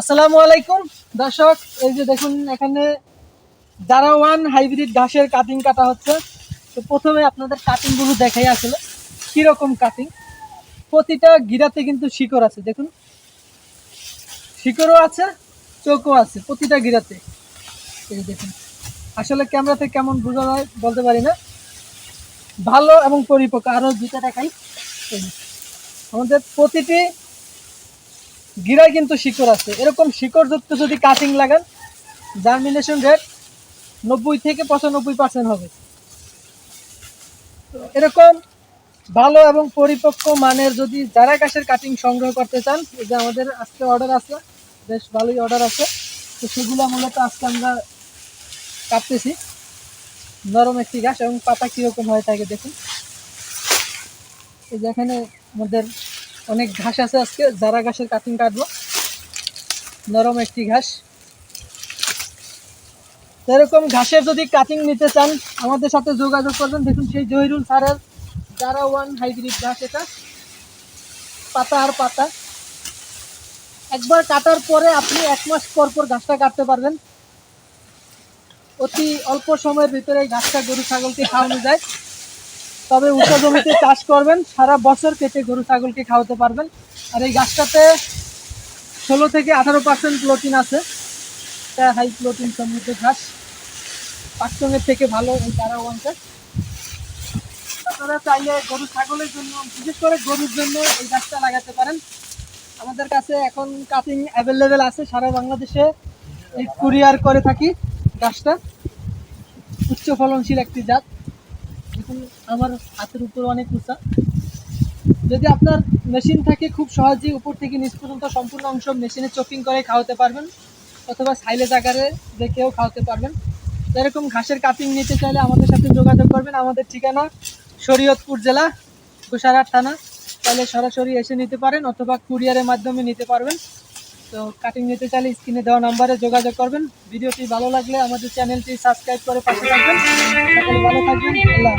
আসসালামু আলাইকুম। দর্শক, এই যে দেখুন এখানে যারা ওয়ান হাইব্রিড ঘাসের কাটিং কাটা হচ্ছে। তো প্রথমে আপনাদের কাটিংগুলো দেখাই আসলে কীরকম কাটিং প্রতিটা গিরাতে কিন্তু শিকড় আছে, দেখুন। শিকড়ও আছে, চোখও আছে প্রতিটা গিরাতে। এই দেখুন, আসলে ক্যামেরাতে কেমন বোঝা যায় বলতে পারি না। ভালো এবং পরিপক্ক আরও দুটা দেখাই। আমাদের প্রতিটি গিরায় কিন্তু শিকড় আছে। এরকম শিকড়যুক্ত যদি কাটিং লাগান জার্মিনেশন রেট নব্বই থেকে পঁচানব্বই পার্সেন্ট হবে। এরকম ভালো এবং পরিপক্ক মানের যদি যারা গাছের কাটিং সংগ্রহ করতে চান যে আমাদের আজকে অর্ডার আছে বেশ ভালোই অর্ডার আছে। তো সেগুলো মূলত আজকে আমরা কাটতেছি। নরম একটি গাছ এবং পাতা কীরকম হয়ে থাকে দেখুন। এই যে এখানে আমাদের অনেক ঘাস আছে আজকে। যারা ঘাসের কাটিং কাটবো। নরম একটি ঘাস। এরকম ঘাসের যদি কাটিং নিতে চান, আমাদের সাথে যোগাযোগ করবেন। দেখুন, সেই জহিরুল সারের যারা ওয়ান হাইব্রিড ঘাস, এটা পাতা আর পাতা। একবার কাটার পরে আপনি এক মাস পর পর ঘাসটা কাটতে পারবেন। অতি অল্প সময়ের ভিতরে ঘাসটা গরু, ছাগলকে খাওয়ানো যায়। তবে উঁচা জমিতে চাষ করবেন, সারা বছর কেটে গরু, ছাগলকে খাওয়াতে পারবেন। আর এই গাছটাতে ষোলো থেকে আঠারো পার্সেন্ট প্রোটিন আছে। হাই প্রোটিন সমৃদ্ধ ঘাস। পাকসঙ্গের থেকে ভালো এই তারা ওয়ানটা আপনারা চাইলে গরু, ছাগলের জন্য, বিশেষ করে গরুর জন্য এই গাছটা লাগাতে পারেন। আমাদের কাছে এখন কাটিং অ্যাভেলেবেল আছে সারা বাংলাদেশে। এই কুরিয়ার করে থাকি গাছটা। উচ্চ ফলনশীল একটি জাত। আমার হাতের উপর অনেক উঁচা। যদি আপনার মেশিন থাকে, খুব সহজেই উপর থেকে নিচ পর্যন্ত সম্পূর্ণ অংশ মেশিনে চপিং করে খাওয়াতে পারবেন, অথবা সাইলেজ আকারে দেখেও খাওয়াতে পারবেন। এরকম ঘাসের কাটিং নিতে চাইলে আমাদের সাথে যোগাযোগ করবেন। আমাদের ঠিকানা শরীয়তপুর জেলা, গোসারহাট থানা। তাহলে সরাসরি এসে নিতে পারেন, অথবা কুরিয়ারের মাধ্যমে নিতে পারবেন। তো কাটিং নিতে চাইলে স্ক্রিনে দেওয়া নাম্বারে যোগাযোগ করবেন। ভিডিওটি ভালো লাগলে আমাদের চ্যানেলটি সাবস্ক্রাইব করে পাশে থাকবেন। ভালো থাকবেন। আল্লাহ।